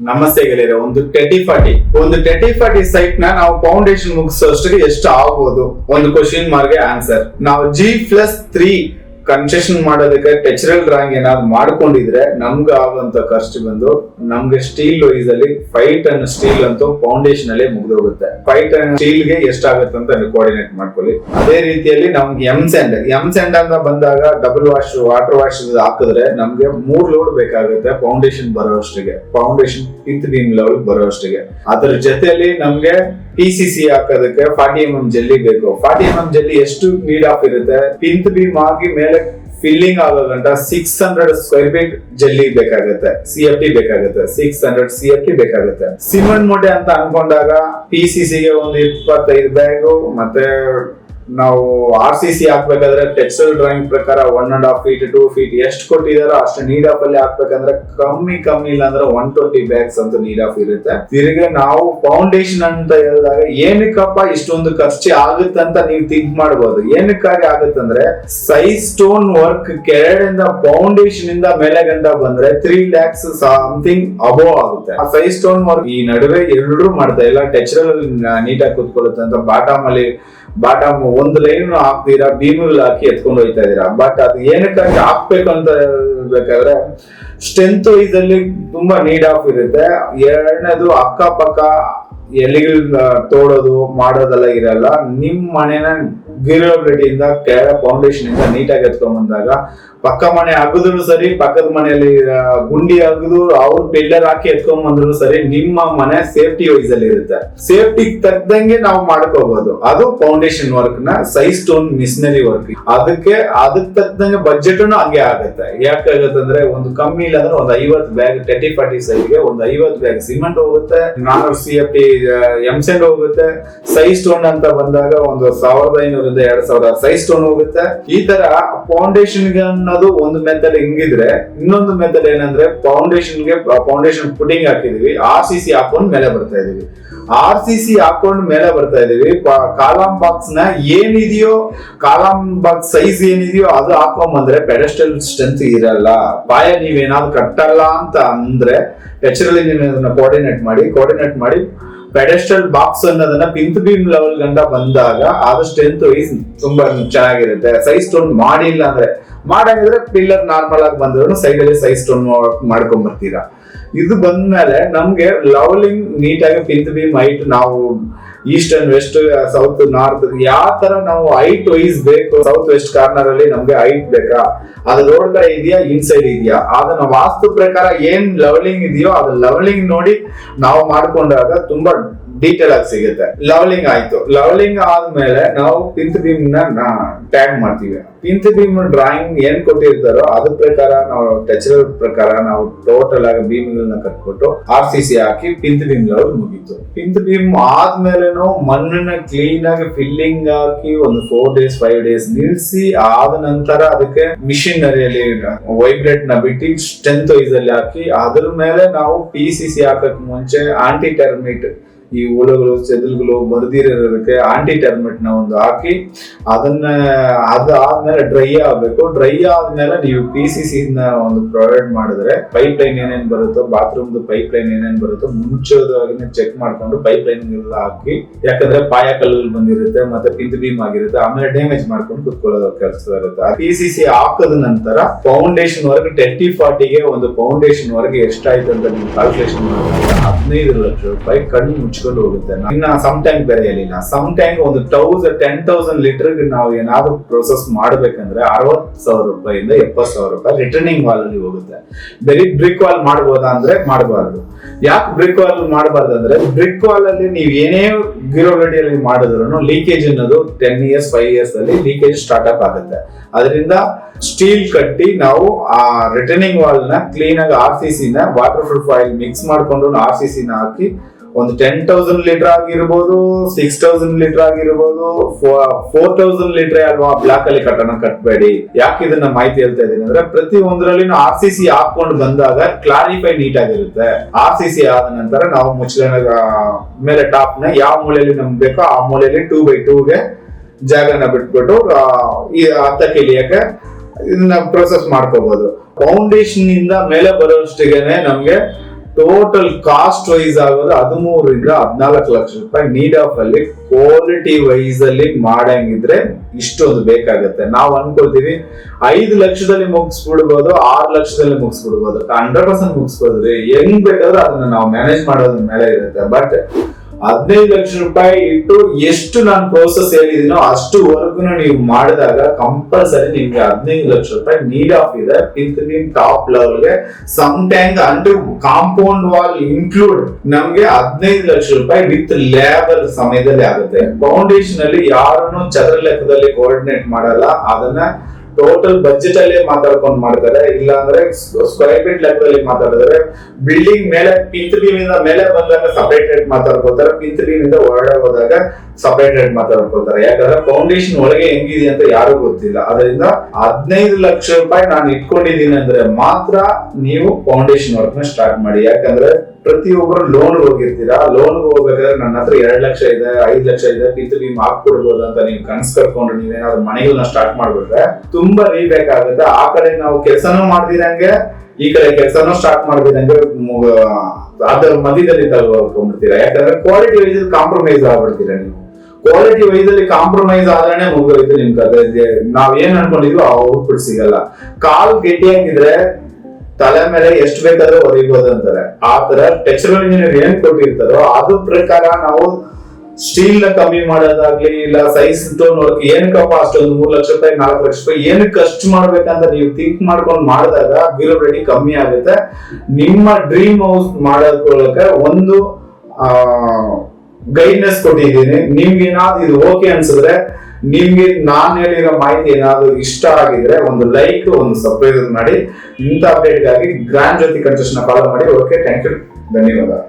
ನಮಸ್ತೆ ಗೆಳೆಯರೆ ಒಂದು ಟೆಟಿ ಫಾರ್ಟಿ. ಒಂದು ಟೆಟಿ ಫಾರ್ಟಿ ಸೈಟ್ನ ನಾವು ಫೌಂಡೇಶನ್ ಮುಗಿಸೋಷ್ಟಿಗೆ ಎಷ್ಟು ಆಗ್ಬೋದು? ಒಂದು ಕ್ವಶನ್ ಮಾರ್ಗೆ ಆನ್ಸರ್ ನಾವು ಜಿ ಪ್ಲಸ್ ತ್ರೀ ಕನ್ಸೆಷನ್ ಮಾಡೋದಕ್ಕೆ ಟೆಚರಲ್ ಡ್ರಾಯಿಂಗ್ ಏನಾದ್ರು ಮಾಡ್ಕೊಂಡಿದ್ರೆ ನಮ್ಗೆ ಆಗುವಂತ ಖರ್ಚು ಬಂದು ನಮ್ಗೆ ಸ್ಟೀಲ್ ವೈಸ್ ಅಲ್ಲಿ ಫೈವ್ ಟನ್ ಸ್ಟೀಲ್ ಅಂತೂ ಫೌಂಡೇಶನ್ ಅಲ್ಲಿ ಮುಗಿದೋಗುತ್ತೆ. ಫೈವ್ ಟನ್ ಸ್ಟೀಲ್ಗೆ ಎಷ್ಟಾಗುತ್ತೆ ಅಂತ ಕೋಆರ್ಡಿನೇಟ್ ಮಾಡ್ಕೊಳ್ಳಿ. ಅದೇ ರೀತಿಯಲ್ಲಿ ನಮ್ಗೆ ಎಂ ಸೆಂಡ್ ಎಂ ಸೆಂಡ್ ಅಂತ ಬಂದಾಗ ಡಬಲ್ ವಾಶ್ ವಾಟರ್ ವಾಶ್ ಹಾಕಿದ್ರೆ ನಮ್ಗೆ ಮೂರ್ ಲೋಡ್ ಬೇಕಾಗುತ್ತೆ ಫೌಂಡೇಶನ್ ಬರೋಷ್ಟಿಗೆ. ಫೌಂಡೇಶನ್ ಫಿಫ್ತ್ ಬೀಮ್ ಲೆವೆಲ್ ಬರೋಷ್ಟಿಗೆ. ಅದ್ರ ಜೊತೆಯಲ್ಲಿ ನಮ್ಗೆ ಪಿ ಸಿ ಸಿ ಹಾಕೋದಕ್ಕೆ ಫಾರ್ಟಿ ಎಂ ಎಂ ಜಲ್ಲಿ ಬೇಕು. ಫಾರ್ಟಿ ಎಂ ಎಂ ಜಲ್ಲಿ ಎಷ್ಟು ನೀಡ್ ಆಫ್ ಇರುತ್ತೆ? ಪಿಂತ್ ಬೀಮ್ ಆಗಿ ಮೇಲೆ ಫಿಲ್ಲಿಂಗ್ ಆಗೋ ಗಂಟ ಸಿಕ್ಸ್ ಹಂಡ್ರೆಡ್ ಸ್ಕ್ವೇರ್ ಫೀಟ್ ಜಲ್ಲಿ ಬೇಕಾಗುತ್ತೆ. ಸಿ ಎಫ್ ಟಿ ಬೇಕಾಗುತ್ತೆ. Six hundred C F T ಬೇಕಾಗುತ್ತೆ. ಸಿಮೆಂಟ್ ಮೂಟೆ ಅಂತ ಅನ್ಕೊಂಡಾಗ ಪಿ ಸಿ ಸಿಗೆ ಒಂದು ಇಪ್ಪತ್ತೈದು ಬ್ಯಾಗು ಮತ್ತೆ ನಾವು ಆರ್ ಸಿ ಸಿ ಹಾಕ್ಬೇಕಾದ್ರೆ ಟೆಕ್ಸ್ಟೈಲ್ ಡ್ರಾಯಿಂಗ್ ಪ್ರಕಾರ one and half feet two feet ಎಷ್ಟು ಕೊಟ್ಟಿದಾರೋ ಅಷ್ಟು ನೀಡ್ ಆಫ್ ಅಲ್ಲಿ ಹಾಕ್ಬೇಕಂದ್ರೆ ಕಮ್ಮಿ ಕಮ್ಮಿ ಇಲ್ಲ ಅಂದ್ರೆ ಒನ್ ಟ್ವೆಂಟಿ ಬ್ಯಾಗ್ಸ್ ಅಂತ ನೀಡ್ ಆಫ್ ಇರುತ್ತೆ. ತಿರುಗಿ ನಾವು ಫೌಂಡೇಶನ್ ಅಂತ ಹೇಳಿದಾಗ ಏನಕ್ಕಪ್ಪ ಇಷ್ಟೊಂದು ಖರ್ಚು ಆಗುತ್ತೆ ಅಂತ ನೀವು ಥಿಂಕ್ ಮಾಡ್ಬೋದು. ಏನಕ್ಕಾಗಿ ಆಗುತ್ತಂದ್ರೆ ಸೈಜ್ ಸ್ಟೋನ್ ವರ್ಕ್ ಕೆರಡಿಂದ ಫೌಂಡೇಶನ್ ಇಂದ ಮೇಲೆ ಗಂಟ ಬಂದ್ರೆ ತ್ರೀ ಲ್ಯಾಕ್ಸ್ ಸಮಥಿಂಗ್ ಅಬೋವ್ ಆಗುತ್ತೆ. ಆ ಸೈಜ್ ಸ್ಟೋನ್ ವರ್ಕ್ ಈ ನಡುವೆ ಎಲ್ಲರೂ ಮಾಡ್ತಾ ಇಲ್ಲ. ಟೆಕ್ಸ್ಟೈಲ್ ನೀಟಾಗಿ ಕೂತ್ಕೊಳ್ಳುತ್ತೆ ಅಂತ ಬಾಟಮ್ ಅಲ್ಲಿ ಬಾಟಮ್ ಒಂದು ಲೈನ್ ಹಾಕ್ತೀರಾ? ಬೀಮ್ಗಳು ಹಾಕಿ ಎತ್ಕೊಂಡು ಹೋಯ್ತಾ ಇದೀರಾ ಬಟ್ ಅದು ಏನಕ್ಕಾಗಿ ಹಾಕ್ಬೇಕು ಅಂತ ಬೇಕಾದ್ರೆ ಸ್ಟ್ರೆಂತ್ ವೈಸ್ ಅಲ್ಲಿ ತುಂಬಾ ನೀಡ್ ಆಫ್ ಇರುತ್ತೆ. ಎರಡನೇದು ಅಕ್ಕಪಕ್ಕ ಎಲೆಗಳು ತೋಡೋದು, ಮಾಡೋದೆಲ್ಲ ಇರಲ್ಲ. ನಿಮ್ ಮನೆನ ಗಿರಬಿಲಿಟಿಯಿಂದ ಕೆಳ ಫೌಂಡೇಶನ್ ಇಂದ ನೀಟಾಗಿ ಎತ್ಕೊಂಡ್ ಬಂದಾಗ ಪಕ್ಕ ಮನೆ ಅಗದ್ರು ಸರಿ, ಪಕ್ಕದ ಮನೆಯಲ್ಲಿ ಗುಂಡಿ ಅಗದು ಅವ್ರು ಪಿಲ್ಲರ್ ಹಾಕಿ ಎತ್ಕೊಂಡ್ ಬಂದ್ರು ಸರಿ, ನಿಮ್ಮ ಮನೆ ಸೇಫ್ಟಿ ವೈಸ್ ಅಲ್ಲಿ ಇರುತ್ತೆ. ಸೇಫ್ಟಿ ತಕ್ಕದಂಗೆ ನಾವು ಮಾಡ್ಕೋಬಹುದು ಅದು ಫೌಂಡೇಶನ್ ವರ್ಕ್ನ ಸೈಜ್ ಸ್ಟೋನ್ ಮಿಷನರಿ ವರ್ಕ್ ಅದಕ್ಕೆ ಅದಕ್ಕೆ ತಕ್ಕದಂಗೆ ಬಜೆಟ್ ಹಂಗೆ ಆಗುತ್ತೆ. ಯಾಕಾಗತ್ತಂದ್ರೆ ಒಂದು ಕಮ್ಮಿ ಇಲ್ಲ ಅಂದ್ರೆ ಒಂದು ಐವತ್ ಬ್ಯಾಗ್ ಟೆಟಿ ಫಾರ್ಟಿ ಸೈಜ್ಗೆ ಒಂದು ಐವತ್ ಬ್ಯಾಗ್ ಸಿಮೆಂಟ್ ಹೋಗುತ್ತೆ, ನಾನೂರು ಸಿ ಎಫ್ ಟಿ ಎಂಸೆಂಡ್ ಹೋಗುತ್ತೆ. ಸೈಜ್ ಸ್ಟೋನ್ ಅಂತ ಬಂದಾಗ ಒಂದು ಸಾವಿರದ ಐನೂರಿಂದ ಎರಡ್ ಸಾವಿರ ಸೈಜ್ ಸ್ಟೋನ್ ಹೋಗುತ್ತೆ. ಈ ತರ ಫೌಂಡೇಶನ್ ಅನ್ನೋದು ಒಂದು ಮೆಥಡ್ ಹಿಂಗಿದ್ರೆ, ಇನ್ನೊಂದು ಮೆಥಡ್ ಏನಂದ್ರೆ ಫೌಂಡೇಶನ್ಗೆ ಫೌಂಡೇಶನ್ ಪುಟಿಂಗ್ ಹಾಕಿದೀವಿ ಆರ್ ಸಿ ಸಿ ಹಾಕೊಂಡ್ ಮೇಲೆ ಬರ್ತಾ ಇದೀವಿ. ಆರ್ ಸಿ ಸಿ ಹಾಕೊಂಡ್ ಮೇಲೆ ಬರ್ತಾ ಇದೀವಿ. ಕಾಲಂ ಬಾಕ್ಸ್ನ ಏನಿದೆಯೋ, ಕಾಲಂ ಬಾಕ್ಸ್ ಸೈಜ್ ಏನಿದೆಯೋ ಅದು ಹಾಕೊಂಡ್ ಬಂದ್ರೆ ಪೆಡಸ್ಟಲ್ ಸ್ಟ್ರೆಂತ್ ಇರಲ್ಲ. ಪಾಯ ನೀವೇನಾದ್ರು ಕಟ್ಟಲ್ಲ ಅಂತ ಅಂದ್ರೆ ಟೆಚರಲ್ಲಿ ನೀವು ಅದನ್ನ ಕೋಆರ್ಡಿನೇಟ್ ಮಾಡಿ ಕೋಆರ್ಡಿನೇಟ್ ಮಾಡಿ ಪೆಡೆಸ್ಟಲ್ ಬಾಕ್ಸ್ ಅನ್ನೋದನ್ನ ಪಿಂತ್ ಬೀಮ್ ಲೆವೆಲ್ ಗಂಟ ಬಂದಾಗ ಅದು ಸ್ಟ್ರೆಂತ್ ವೈಸ್ ತುಂಬಾ ಚೆನ್ನಾಗಿರುತ್ತೆ. ಸೈಜ್ ಸ್ಟೋನ್ ಮಾಡಿಲ್ಲ ಅಂದ್ರೆ, ಮಾಡಂಗಿದ್ರೆ ಪಿಲ್ಲರ್ ನಾರ್ಮಲ್ ಆಗಿ ಬಂದ್ರು ಸೈಡ್ ಅಲ್ಲಿ ಸೈಜ್ ಸ್ಟೋನ್ ಮಾಡ್ಕೊಂಡ್ ಬರ್ತೀರಾ. ಇದು ಬಂದ್ಮೇಲೆ ನಮ್ಗೆ ಲವಲಿಂಗ್ ನೀಟಾಗಿ ಪಿಂತ್ ಬೀಮ್ ಹೈಟ್ ನಾವು east and west south, north ಯಾವ ತರ ನಾವು ಹೈಟ್ ವೈಸ್ ಬೇಕು, ಸೌತ್ ವೆಸ್ಟ್ ಕಾರ್ನರ್ ಅಲ್ಲಿ ನಮ್ಗೆ ಹೈಟ್ ಬೇಕಾ? ಅದು ರೋಡ್ ಕಡೆ ಇದೆಯಾ ಇನ್ಸೈಡ್ ಇದೆಯಾ ಅದನ್ನ ವಾಸ್ತು ಪ್ರಕಾರ ಏನ್ ಲೆವೆಲಿಂಗ್ ಇದೆಯೋ, ಅದು ಲೆವೆಲಿಂಗ್ ನೋಡಿ ನಾವು ಮಾಡ್ಕೊಂಡಾಗ ತುಂಬಾ ಡೀಟೇಲ್ ಆಗಿ ಸಿಗುತ್ತೆ. ಲವ್ಲಿಂಗ್ ಆಯ್ತು. ಲವ್ಲಿಂಗ್ ಆದ್ಮೇಲೆ ನಾವು ಪಿಂತ್ ಬೀಮ್ನ ಟ್ಯಾಗ್ ಮಾಡ್ತೀವಿ. ಪಿಂತ್ ಬೀಮ್ ಡ್ರಾಯಿಂಗ್ ಏನ್ ಕೊಟ್ಟಿರ್ತಾರೋ ಅದ್ರ ಪ್ರಕಾರ ನಾವು ಟೆಚರ್ ಪ್ರಕಾರ ನಾವು ಟೋಟಲ್ ಆಗಿ ಬೀಮ್ಗಳನ್ನ ಕಟ್ಬಿಟ್ಟು ಆರ್ ಸಿ ಸಿ ಹಾಕಿ ಪಿಂತ್ ಬೀಮ್ ಲೆವೆಲ್ ಮುಗೀತು. ಪಿಂತ್ ಬೀಮ್ ಆದ್ಮೇಲೆನು ಮಣ್ಣನ್ನ ಕ್ಲೀನ್ ಆಗಿ ಫಿಲ್ಲಿಂಗ್ ಹಾಕಿ ಒಂದು ಫೋರ್ ಡೇಸ್ ಫೈವ್ ಡೇಸ್ ನಿಲ್ಸಿ ಆದ ನಂತರ ಅದಕ್ಕೆ ಮಿಷಿನರಿಯಲ್ಲಿ ವೈಬ್ರೇಟ್ನ ಬಿಟ್ಟು ಸ್ಟ್ರೆಂತ್ ವೈಸ್ ಅಲ್ಲಿ ಹಾಕಿ ಅದ್ರ ಮೇಲೆ ನಾವು ಪಿ ಸಿ ಸಿ ಹಾಕಕ್ ಮುಂಚೆ ಆಂಟಿ ಟರ್ಮಿಟ್ ಈ ಹುಳುಗಳು ಚೆದಲ್ಗಳು ಬರ್ದಿರೋದಕ್ಕೆ ಆಂಟಿ ಟರ್ಮಿಟ್ ಒಂದು ಹಾಕಿ ಅದನ್ನ ಅದು ಆದ್ಮೇಲೆ ಡ್ರೈ ಆಗಬೇಕು. ಡ್ರೈ ಆದ್ಮೇಲೆ ನೀವು ಪಿ ಸಿ ಸಿ ಒಂದು ಪ್ರೊವೈಡ್ ಮಾಡಿದ್ರೆ ಪೈಪ್ ಲೈನ್ ಏನೇನ್ ಬರುತ್ತೋ ಬಾತ್ರೂಮ್ ಪೈಪ್ ಲೈನ್ ಏನೇನ್ ಬರುತ್ತೋ ಮುಂಚೋದಾಗಿನ ಚೆಕ್ ಮಾಡ್ಕೊಂಡು ಪೈಪ್ ಲೈನ್ ಎಲ್ಲ ಹಾಕಿ, ಯಾಕಂದ್ರೆ ಪಾಯ ಕಲ್ಲುಗಳು ಬಂದಿರುತ್ತೆ, ಮತ್ತೆ ಪಿಂತ್ ಬೀಮ್ ಆಗಿರುತ್ತೆ, ಆಮೇಲೆ ಡ್ಯಾಮೇಜ್ ಮಾಡ್ಕೊಂಡು ಕುತ್ಕೊಳ್ಳೋದು ಕೆಲಸ ಇರುತ್ತೆ. ಪಿ ಸಿ ಸಿ ಹಾಕದ ನಂತರ ಫೌಂಡೇಶನ್ ವರ್ಗ ಟ್ವೆಂಟಿ ಫಾರ್ಟಿಗೆ ಒಂದು ಫೌಂಡೇಶನ್ ವರ್ಗ ಎಷ್ಟಾಯ್ತು ಅಂತ ನೀವು ಕ್ಯಾಲ್ಕುಲೇಷನ್ ಮಾಡಿದ್ರೆ ಹದಿನೈದು ಲಕ್ಷ ರೂಪಾಯಿ ಕಣ್ಣು ಮುಚ್ಕೊಂಡು ಹೋಗುತ್ತೆ. ಇನ್ನ ಸಮ್ ಟೈಮ್ ಬೇರೆ ಹೇಳಿಲ್ಲ ಸಮ್ ಟೈಮ್ ಒಂದು ತೌಸಂಡ್ ಟೆನ್ ತೌಸಂಡ್ ಲೀಟರ್ ನಾವು ಏನಾದ್ರು ಪ್ರೊಸೆಸ್ ಮಾಡ್ಬೇಕಂದ್ರೆ ಅರವತ್ ಸಾವಿರ ರೂಪಾಯಿಂದ ಎಪ್ಪತ್ ಸಾವಿರ ರೂಪಾಯಿ ರಿಟರ್ನಿಂಗ್ ವಾಲ್ ಅಲ್ಲಿ ಹೋಗುತ್ತೆ. ಬರೀ ಬ್ರಿಕ್ ವಾಲ್ ಮಾಡ್ಬೋದಾ ಅಂದ್ರೆ ಮಾಡಬಾರ್ದು. ಯಾಕೆ ಬ್ರಿಕ್ ವಾಲ್ ಮಾಡಬಾರ್ದು ಅಂದ್ರೆ ಬ್ರಿಕ್ ವಾಲ್ ಅಲ್ಲಿ ನೀವು ಏನೇ ಗಿರೋ ಗಿರೋಗಡಿಯಲ್ಲಿ ಮಾಡಿದ್ರು ಲೀಕೇಜ್ ಅನ್ನೋದು ಟೆನ್ ಇಯರ್ಸ್ ಫೈವ್ ಇಯರ್ಸ್ ಅಲ್ಲಿ ಲೀಕೇಜ್ ಸ್ಟಾರ್ಟ್ ಅಪ್ ಆಗುತ್ತೆ. ಅದರಿಂದ ಸ್ಟೀಲ್ ಕಟ್ಟಿ ನಾವು ಆ ರಿಟರ್ನಿಂಗ್ ವಾಲ್ನ ಕ್ಲೀನ್ ಆಗಿ ಆರ್ ಸಿ ನ ವಾಟರ್ ಪ್ರೂಫ್ ಆಯಿಲ್ ಮಿಕ್ಸ್ ಮಾಡ್ಕೊಂಡು ಆರ್ ಸಿ ಸಿ ನ ಹಾಕಿ ಒಂದು ಟೆನ್ ತೌಸಂಡ್ ಲೀಟರ್ ಆಗಿರ್ಬೋದು ಸಿಕ್ಸ್ ತೌಸಂಡ್ ಲೀಟರ್ ಆಗಿರ್ಬೋದು ಫೋರ್ ತೌಸಂಡ್ ಲೀಟರ್ ಅಲ್ವಾ ಬ್ಲಾಕ್ ಅಲ್ಲಿ ಕಟ್ಟಣ ಕಟ್ಟಬೇಡಿ ಯಾಕೆ ಇದನ್ನ ಮಾಹಿತಿ ಹೇಳ್ತಾ ಇದ್ದೀನಿ ಅಂದ್ರೆ ಪ್ರತಿ ಒಂದರಲ್ಲಿ ಆರ್ ಸಿ ಸಿ ಹಾಕೊಂಡು ಬಂದಾಗ ಕ್ಲಾರಿಫೈ ನೀಟ್ ಆಗಿರುತ್ತೆ. ಆರ್ ಸಿ ಸಿ ಆದ ನಂತರ ನಾವು ಮುಚ್ಚಳ ಮೇಲೆ ಟಾಪ್ನ ಯಾವ ಮೂಲೆಯಲ್ಲಿ ನಮ್ಗೆ ಬೇಕೋ ಆ ಮೂಲೆಯಲ್ಲಿ ಟೂ ಬೈ ಟೂಗೆ ಜಾಗನ ಬಿಟ್ಬಿಟ್ಟು ಈ ಹತ್ತಕ್ಕೆ ಇಳಿಯಕ್ಕೆ ಇದನ್ನ ಪ್ರೊಸೆಸ್ ಮಾಡ್ಕೋಬಹುದು ಫೌಂಡೇಶನ್ ಇಂದ ಮೇಲೆ ಬರೋಷ್ಟಿಗೆನೆ ನಮ್ಗೆ ಟೋಟಲ್ ಕಾಸ್ಟ್ ವೈಸ್ ಆಗೋದು ಹದಿಮೂರಿಂದ ಹದಿನಾಲ್ಕು ಲಕ್ಷ ರೂಪಾಯಿ ನೀಡ್ ಆಫ್ ಅಲ್ಲಿ ಕ್ವಾಲಿಟಿ ವೈಸ್ ಅಲ್ಲಿ ಮಾಡಂಗಿದ್ರೆ ಇಷ್ಟೊಂದು ಬೇಕಾಗುತ್ತೆ. ನಾವು ಅನ್ಕೊಳ್ತೀವಿ, ಐದು ಲಕ್ಷದಲ್ಲಿ ಮುಗಿಸ್ಬಿಡ್ಬೋದು, ಆರು ಲಕ್ಷದಲ್ಲಿ ಮುಗಿಸ್ಬಿಡ್ಬೋದು. ಹಂಡ್ರೆಡ್ ಪರ್ಸೆಂಟ್ ಮುಗಿಸ್ಬೋದು ರೀ ಹೆಂಗ್ ಬೇಕಾದ್ರೆ ಅದನ್ನ ನಾವು ಮ್ಯಾನೇಜ್ ಮಾಡೋದ್ರ ಮೇಲೆ ಇರುತ್ತೆ. ಬಟ್ ಹದಿನೈದು ಲಕ್ಷ ರೂಪಾಯಿ ಇಟ್ಟು ಎಷ್ಟು ನಾನು ಪ್ರೋಸೆಸ್ ಹೇಳಿದೀನೋ ಅಷ್ಟು ಅಷ್ಟುವರೆಗೂ ನೀವು ಮಾಡಿದಾಗ ಕಂಪಲ್ಸರಿ ನಿಮ್ಗೆ ಹದಿನೈದು ಲಕ್ಷ ರೂಪಾಯಿ ನೀಡ್ ಆಫ್ ಇದೆ. ಪಿಂತ್ ಟಾಪ್ ಲೆವೆಲ್ಗೆ some time under compound wall include ನಮ್ಗೆ ಹದಿನೈದು ಲಕ್ಷ ರೂಪಾಯಿ ವಿತ್ ಲೇಬರ್ ಸಮಯದಲ್ಲಿ ಆಗುತ್ತೆ. ಫೌಂಡೇಶನ್ ಅಲ್ಲಿ ಯಾರನ್ನು ಚದರ ಲೆಕ್ಕದಲ್ಲಿ ಕೋಆರ್ಡಿನೇಟ್ ಮಾಡಲ್ಲ. ಅದನ್ನ ಟೋಟಲ್ ಬಜೆಟ್ ಅಲ್ಲಿ ಮಾತಾಡ್ಕೊಂಡು ಮಾಡ್ತಾರೆ. ಇಲ್ಲ ಅಂದ್ರೆ ಸ್ಕ್ವೇರ್ ಫೀಟ್ ಲೆಕ್ಕದಲ್ಲಿ ಮಾತಾಡಿದ್ರೆ ಬಿಲ್ಡಿಂಗ್ ಮೇಲೆ ಪಿಂತ್ ಬೀಮ್ ಮೇಲೆ ಬಂದಾಗ ಸಪರೇಟ್ ರೇಟ್ ಮಾತಾಡ್ಕೊತಾರೆ ಪಿಂತ್ ಬೀಮ್ ಇಂದ ಹೊರಗಡೆ ಹೋದಾಗ ಸಪರೇಟ್ ರೇಟ್ ಮಾತಾಡ್ಕೊತಾರೆ ಯಾಕಂದ್ರೆ ಫೌಂಡೇಶನ್ ಒಳಗೆ ಹೆಂಗಿದೆ ಅಂತ ಯಾರು ಗೊತ್ತಿಲ್ಲ. ಅದರಿಂದ ಹದಿನೈದು ಲಕ್ಷ ರೂಪಾಯಿ ನಾನು ಇಟ್ಕೊಂಡಿದ್ದೀನಿ ಅಂದ್ರೆ ಮಾತ್ರ ನೀವು ಫೌಂಡೇಶನ್ ವರ್ಕ್ನ ಸ್ಟಾರ್ಟ್ ಮಾಡಿ. ಯಾಕಂದ್ರೆ ಪ್ರತಿಯೊಬ್ಬರು ಲೋನ್ ಹೋಗಿರ್ತೀರಾ? ಲೋನ್ ಹೋಗ್ಬೇಕಾದ್ರೆ ನನ್ನ ಹತ್ರ ಎರಡು ಲಕ್ಷ ಇದೆ, ಐದು ಲಕ್ಷ ಇದೆ ಕಿತ್ತು ನೀವು ಹಾಕ್ಬಿಡ್ಬೋದು ಅಂತ ನೀವು ಕನ್ಸ್ ಕಟ್ಕೊಂಡು ನೀವೇನಾದ್ರು ಮನೆಗಳನ್ನ ಸ್ಟಾರ್ಟ್ ಮಾಡ್ಬಿಟ್ರೆ ತುಂಬಾ ನೀಬೇಕಾಗುತ್ತೆ ಆ ಕಡೆ ನಾವು ಕೆಲಸನೂ ಮಾಡ್ದಿರಂಗೆ ಈ ಕಡೆ ಕೆಲಸನೂ ಸ್ಟಾರ್ಟ್ ಮಾಡ್ದಿರಂಗೆ ಅದರ ಮಧ್ಯದಲ್ಲಿ ತಗೊಂಡ್ಬಿಡ್ತೀರಾ ಯಾಕಂದ್ರೆ ಕ್ವಾಲಿಟಿ ವೈಸ್ ಕಾಂಪ್ರಮೈಸ್ ಆಗ್ಬಿಡ್ತೀರಾ ನೀವು? ಕ್ವಾಲಿಟಿ ವೈಸ್ ಅಲ್ಲಿ ಕಾಂಪ್ರಮೈಸ್ ಆದ್ರೆ ಮುಗಿದೋಯ್ತು ನಿಮ್ ಕತೆ ನಾವ್ ಏನ್ ಅನ್ಕೊಂಡಿದ್ವಿ ಔಟ್ಪುಟ್ ಸಿಗಲ್ಲ. ಕಾಲ್ ಗಟ್ಟಿಯಾಗಿದ್ರೆ ತಲೆ ಮೇಲೆ ಎಷ್ಟು ಬೇಕಾದ್ರೂ ಹೊರಿಬೋದು ಅಂತಾರೆ. ಆ ತರ ಟೆಕ್ಸ್ಟೈಲ್ ಇಂಜಿನಿಯರ್ ಏನ್ ಕೊಟ್ಟಿರ್ತಾರೋ ಅದ್ರ ಪ್ರಕಾರ ನಾವು ಸ್ಟೀಲ್ನ ಕಮ್ಮಿ ಮಾಡೋದಾಗ್ಲಿ, ಇಲ್ಲ ಸೈಜ್ ನೋಡಕ್ ಏನಕ್ಕಪ್ಪ ಅಷ್ಟೊಂದು ಮೂರ್ ಲಕ್ಷ ರೂಪಾಯಿ, ನಾಲ್ಕು ಲಕ್ಷ ರೂಪಾಯಿ ಏನಕ್ಕೆ ಖರ್ಚು ಮಾಡ್ಬೇಕಂತ ನೀವು ಥಿಂಕ್ ಮಾಡ್ಕೊಂಡು ಮಾಡಿದಾಗ ಡ್ಯೂರಬಿಲಿಟಿ ಕಮ್ಮಿ ಆಗುತ್ತೆ. ನಿಮ್ಮ ಡ್ರೀಮ್ ಹೌಸ್ ಮಾಡೋದಕ್ಕೆ ಒಂದು ಗೈಡ್ನೆಸ್ ಕೊಟ್ಟಿದ್ದೀನಿ. ನಿಮ್ಗೆ ಏನಾದ್ರು ಇದು ಓಕೆ ಅನ್ಸಿದ್ರೆ ನಿಮ್ಗೆ ನಾನು ಹೇಳಿರೋ ಮಾಹಿತಿ ಏನಾದ್ರು ಇಷ್ಟ ಆಗಿದ್ರೆ ಒಂದು ಲೈಕ್ ಒಂದು ಸಬ್ಸ್ಕ್ರೈಬ್ ಮಾಡಿ, ಇಂಥ ಅಪ್ಡೇಟ್ಗಾಗಿ ಗ್ರಾಂಡ್ ಜ್ಯೋತಿ ಕನ್ಸೆಷನ್ ಫಾಲೋ ಮಾಡಿ. ಓಕೆ ಥ್ಯಾಂಕ್ ಯು ಧನ್ಯವಾದ.